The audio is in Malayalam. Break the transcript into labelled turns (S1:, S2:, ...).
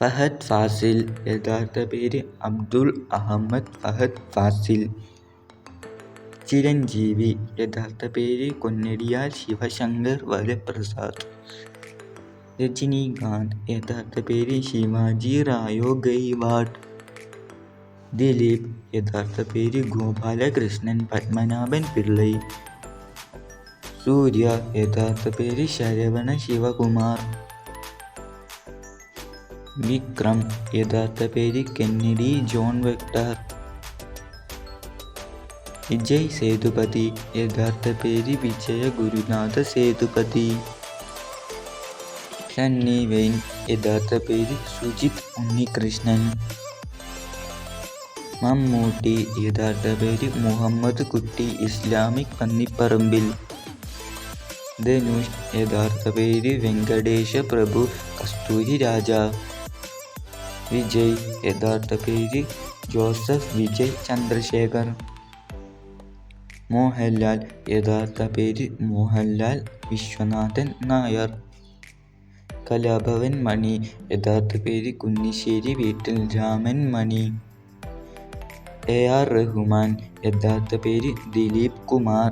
S1: ഫഹദ് ഫാസിൽ യഥാർത്ഥ പേര് അബ്ദുൾ അഹമ്മദ് ഫഹദ് ഫാസിൽ ചിരഞ്ജീവി യഥാർത്ഥ പേര് കൊന്നടിയാൽ ശിവശങ്കർ വരപ്രസാദ് രജനികാന്ത് യഥാർത്ഥ പേര് ശിവാജി റായോ ഗെയ്വാഡ് ദിലീപ് യഥാർത്ഥ പേര് ഗോപാലകൃഷ്ണൻ പത്മനാഭൻ പിള്ളൈ സൂര്യ യഥാർത്ഥ പേര് ശരവണ ശിവകുമാർ വിക്രം യഥാർത്ഥ പേര് Kennedy John Victor. Vijay Sethupathi യഥാർത്ഥ പേര് വിജയ ഗുരുനാഥ സേതുപതി. സണ്ണി വെയിൻ യഥാർത്ഥ പേര് സുജിത് ഉണ്ണികൃഷ്ണൻ. മമ്മൂട്ടി യഥാർത്ഥ പേര് മുഹമ്മദ് കുട്ടി ഇസ്ലാമിക് പന്നിപ്പറമ്പിൽ. ധനുഷ് യഥാർത്ഥ പേര് വെങ്കടേശ പ്രഭു കസ്തൂരി രാജ. വിജയ് യഥാർത്ഥ പേര് ജോസഫ് വിജയ് ചന്ദ്രശേഖർ. മോഹൻലാൽ യഥാർത്ഥ പേര് മോഹൻലാൽ വിശ്വനാഥൻ നായർ. കലാഭവൻ മണി യഥാർത്ഥ പേര് കുന്നിശ്ശേരി വീട്ടിൽ രാമൻ മണി. എ ആർ റഹ്മാൻ യഥാർത്ഥ പേര് ദിലീപ് കുമാർ.